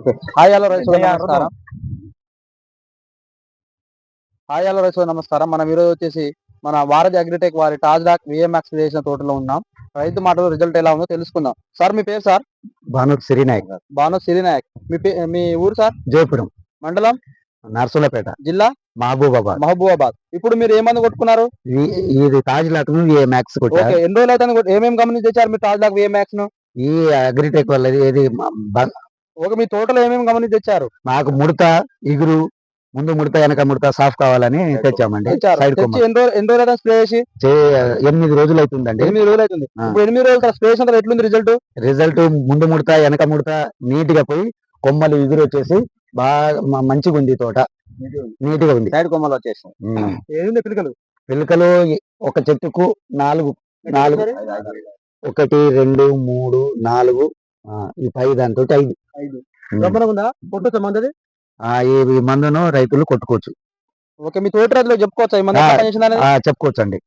Okay. Hi సోదరులు నమస్కారం. Hi సోదరులు నమస్కారం. మనం ఈరోజు వచ్చేసి మన భారత్ అగ్రిటెక్ వారి టాజ్ డాక్ విఎంఎక్స్ చేసిన తోటలో ఉన్నాం. రైతు మాటలో రిజల్ట్ ఎలా ఉందో తెలుసుకుందాం. సార్ మీ పేరు సార్? భానుత్ సిరినాయక్. గారు భాను సిరినాయక్. మీ మీ ఊరు సార్? జయపురం మండలం? నర్సులపేట. జిల్లా? మహబూబాబాద్. మహబూబాబాద్. ఇప్పుడు మీరు ఏ మంది కొట్టుకున్నారు? ఇది తాజ్ లక్ను ఏ మ్యాక్స్ ఓకే కొట్టారు. ఎన్ని రోజులు అయితే ఏమేమి గమనించి తెచ్చారు మీరు టాజ్ డాక్ విఎంఎక్స్ను? ఈ అగ్రిటెక్ వల్లది ఇది ఓకే మీ తోటలో ఏమేమి గమనించి తెచ్చారు? మాకు ముడత ఇగురు ముందు ముడత వెనక ముడత సాఫ్ కావాలని తెచ్చామండి. సైడ్ ఎన్ని రోజులు అయితే స్ప్రే చేసి? ఎనిమిది రోజులు అవుతుందండి ఎనిమిది రోజులు అవుతుంది. ఇప్పుడు ఎనిమిది రోజులు స్ప్రే చేసిన తర్వాత ఎట్లుంది రిజల్ట్? రిజల్ట్ ముందు ముడత వెనక ముడత నీట్గా పోయి కొమ్మలు ఇగురు వచ్చేసి బాగా మంచిగా ఉంది తోట. నీట్గా ఉంది. సైడ్ కొమ్మలు వచ్చేసి. ఏంది పిలకలు? పిలకలు ఒక చెట్టుకు నాలుగు నాలుగు ఒకటి రెండు మూడు నాలుగు ఈ పై దాంతో ఐదు. కొట్టొచ్చా మందది? ఈ మందును రైతులు కొట్టుకోవచ్చు. ఓకే మీ తోటి రైతులు చెప్పుకోవచ్చు అండి